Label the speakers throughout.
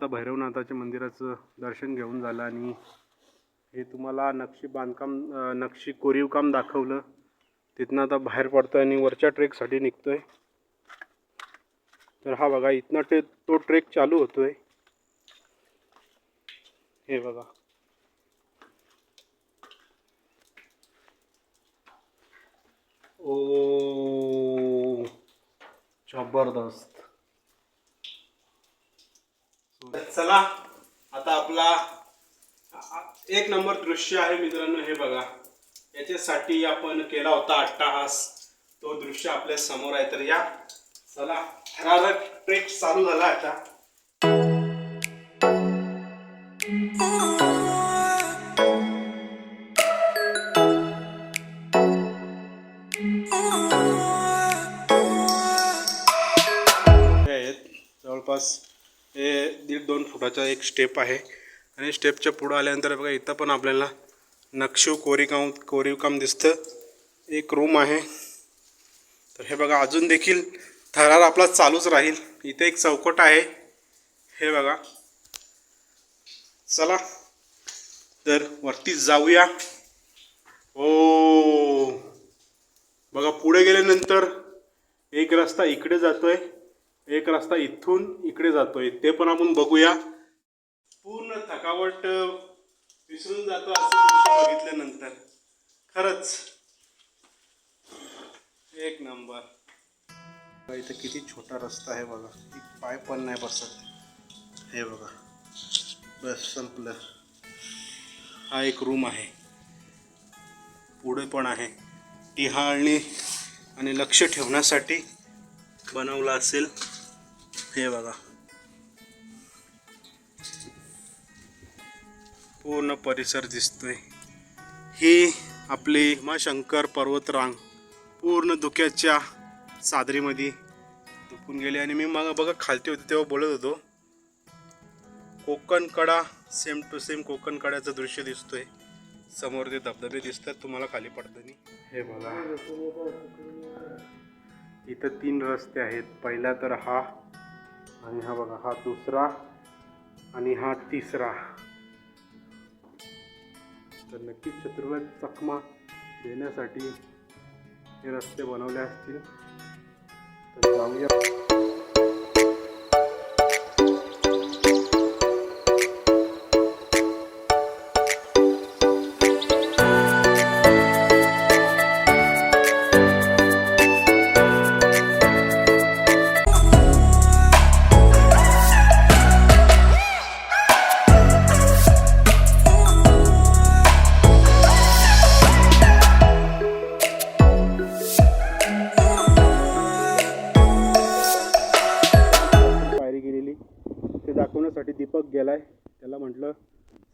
Speaker 1: आता भैरवनाथाच्या मंदिराचं दर्शन घेऊन झालं आणि हे तुम्हाला नक्षी बांधकाम नक्षी कोरीव काम दाखवलं. तिथनं आता बाहेर पडतोय आणि वरच्या ट्रेकसाठी निघतो आहे तर हा बघा इथनं ते तो ट्रेक चालू होतो आहे हे बघा. ओ जबरदस्त. चला आता आपला एक नंबर दृश्य आहे मित्रांनो हे बघा. याच्यासाठी आपण केला होता अट्टाहास. तो दृश्य आपल्यासमोर आहे. तर या चला थरारक ट्रेक चालू झाला आता. Oh. फुटाचा एक स्टेप आहे. आणि स्टेपच्या पुढं आल्यानंतर बघा इथं पण आपल्याला नक्षीव कोरीकाम कोरीवकाम दिसतं. एक रूम आहे. तर हे बघा अजून देखील थरार आपला चालूच राहील. इथे एक चौकट आहे. हे बघा. चला. तर वरती जाऊया. ओ. बघा पुढे गेल्यानंतर एक रस्ता इकडे जातोय. एक रस्ता इथून इकडे जातोय. ते पण आपण बघूया. थकावट विसरून जातो असं दृश्य बघितल्यानंतर. खरंच. एक नंबर. इथं किती छोटा रस्ता आहे बघा. एक पाय पण नाही बसत. हे बघा. बस संपलं. हा एक रूम आहे. पुढे पण आहे. टिहाळणी आणि लक्ष ठेवण्यासाठी बनवला असेल. हे बघा. पूर्ण परिसर दिसतोय. ही आपली भीमाशंकर पर्वतरांग पूर्ण धुक्याच्या चादरीमध्ये दुखून गेली. आणि मी मग बघा खालती होते तेव्हा बोलत होतो Konkan Kada same to same Konkan कड्याचं दृश्य दिसतोय. समोर ते धबधबे दिसतात तुम्हाला खाली पडताना हे बघा. इथं तीन रस्ते आहेत. पहिला तर हा आणि हा बघा हा दुसरा आणि हा तिसरा. तर नक्कीच शत्रूला चकमा देण्यासाठी हे रस्ते बनवले असतील. तर जाऊया.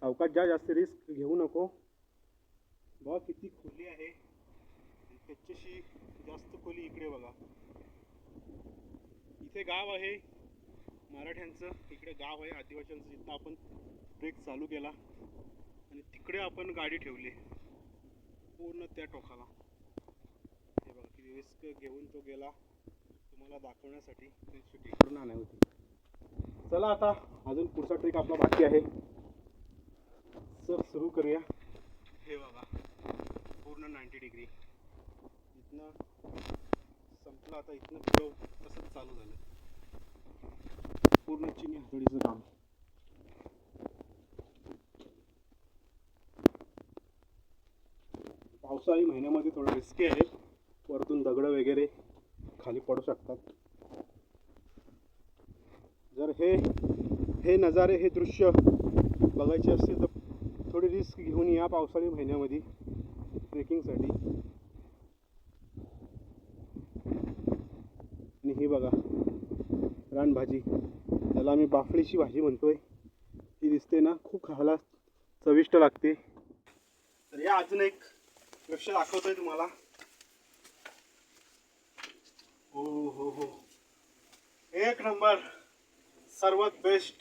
Speaker 1: सावकाश जा जास्त रिस्क घेऊ नको. बघा किती खोली आहे. त्याच्याशी जास्त खोली इकडे बघा. इथे गाव आहे. मराठ्यांचं इकडे गाव आहे आदिवासींचं जिथं आपण ट्रेक चालू केला. आणि तिकडे आपण गाडी ठेवली. पूर्ण त्या टोकाला. हे बघा किती रिस्क घेऊन तो गेला. तुम्हाला दाखवण्यासाठी. ते शूटिंग करून आणाय होती. चला आता अजून पुढचा ट्रेक आपला बाकी आहे. सर सुरू करूया. हे बाबा पूर्ण नाईन्टी डिग्री इथनं संपलं आता इथनं पुढं तसंच चालू झालं. पूर्ण चिनी हातोडीचं काम. पावसाळी महिन्यामध्ये थोडं रिस्की आहे. वरतून दगडं वगैरे खाली पडू शकतात. जर हे हे नजारे हे दृश्य बघायचे असतील तर थोडी रिस्क घेऊन या पावसाळी महिन्यामध्ये ट्रेकिंगसाठी. आणि ही बघा रानभाजी. त्याला आम्ही बाफळीची भाजी म्हणतोय. ती दिसते ना खूप खायला चविष्ट लागते. तर या अजून एक दृश्य दाखवतोय तुम्हाला. हो हो हो. एक नंबर. सर्वात बेस्ट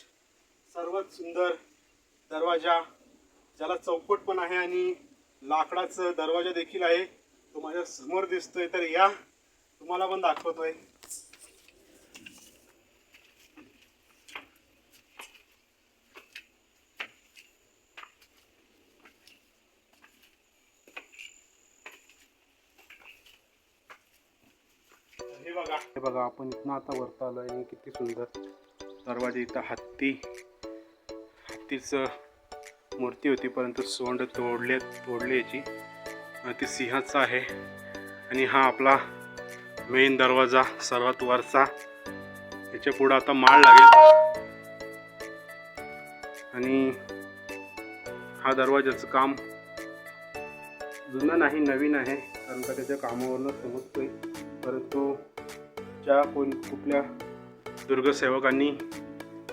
Speaker 1: सर्वात सुंदर दरवाजा. ज्याला चौकट पण आहे आणि लाकडाचं दरवाजा देखील आहे तो माझ्यासमोर दिसतोय. तर या तुम्हाला पण दाखवतोय. हे बघा. हे बघा आपण इथनं आता वरता आलोय किती सुंदर दरवाजे इथं हत्ती हत्तीचं मूर्ती होती परंतु सोंड तोडले तोडली याची. ती सिंहाचा आहे. आणि हा आपला मेन दरवाजा सर्वात वरचा. याच्या पुढं आता माळ लागेल. आणि हा दरवाजाचं काम जुनं नाही नवीन आहे कारण का त्याच्या कामावरनं समजतोय. परंतु ज्या कोण कुठल्या दुर्गसेवकांनी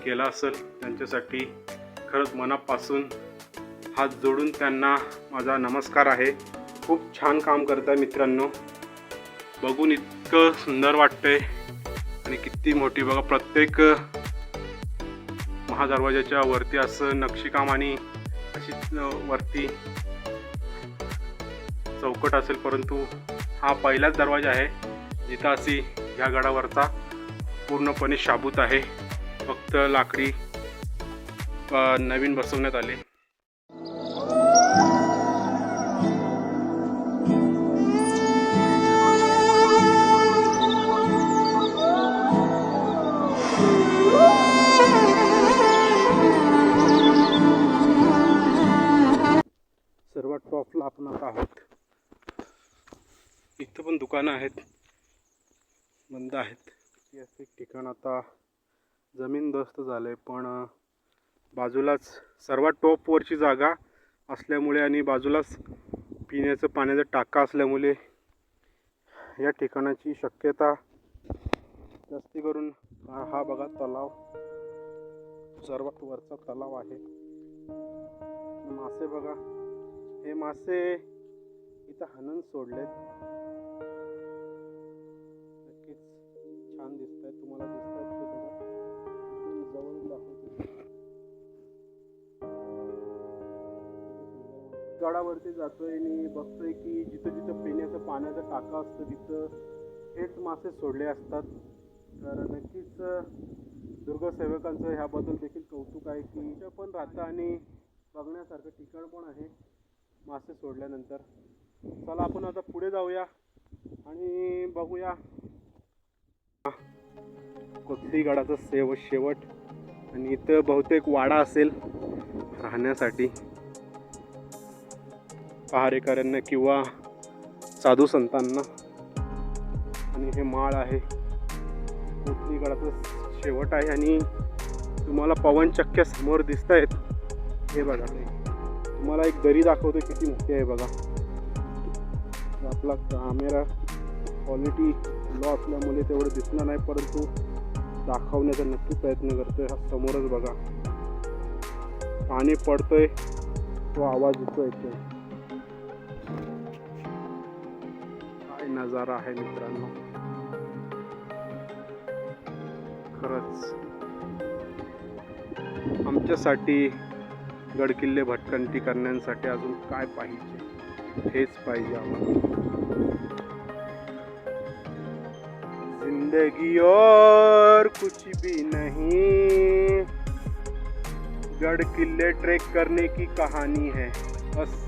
Speaker 1: केला असेल त्यांच्यासाठी खरंच मनापासून हात जोडून त्यांना माझा नमस्कार आहे. खूप छान काम करत आहे मित्रांनो. बघून इतकं सुंदर वाटतंय. आणि किती मोठी बघा प्रत्येक महादरवाजाच्या वरती असं नक्षीकाम आणि अशी वरती चौकट असेल परंतु हा पहिलाच दरवाजा आहे. जिथं अशी ह्या गडावरचा पूर्णपणे शाबूत आहे. फक्त लाकडी नवीन बसवण्यात आले. आहेत. बंद आहेत. ऐतिहासिक ठिकाण आता जमीनदोस्त झालं आहे पण बाजूलाच सर्वात टॉपवरची जागा असल्यामुळे आणि बाजूलाच पिण्याचं पाण्याचा टाका असल्यामुळे या ठिकाणाची शक्यता जास्ती करून हा हा बघा तलाव. सर्वात वरचा तलाव आहे. मासे बघा. हे मासे इथं हनन सोडलेत. छान दिसत आहेत तुम्हाला दिसत आहेत ते बघा. इथून जवळ गडावरती जातोय आणि बघतोय की जिथं जिथं पिण्याचं पाण्याचं टाका असतं तिथं हेच मासे सोडले असतात. तर नक्कीच दुर्गसेवकांचं ह्याबद्दल देखील कौतुक आहे की इथं पण राहतं आणि बघण्यासारखं ठिकाण पण आहे मासे सोडल्यानंतर. चला आपण आता पुढे जाऊया आणि बघूया कोथलीगडाचं सेव शेवट आणि इथं बहुतेक वाडा असेल राहण्यासाठी. पहारेकऱ्यांना किंवा साधू संतांना. आणि हे माळ आहे. गडाचं शेवट आहे आणि तुम्हाला पवनचक्क्या समोर दिसत आहेत हे बघा. तुम्हाला एक दरी दाखवतो किती मोठी आहे बघा. आपला कॅमेरा क्वालिटी लॉ असल्यामुळे तेवढं दिसणार नाही परंतु दाखवण्याचा नक्की प्रयत्न करतोय हा समोरच बघा. पाणी पडतोय तो आवाज येतोय काय नजारा आहे मित्रांनो. खरंच. आमच्यासाठी गडकिल्ले भटकंती करण्यासाठी अजून काय पाहिजे? हेच पाहिजे आम्हाला. जिंदगी और कुछ भी नहीं। गढ़ किले ट्रेक करने की कहानी है। बस।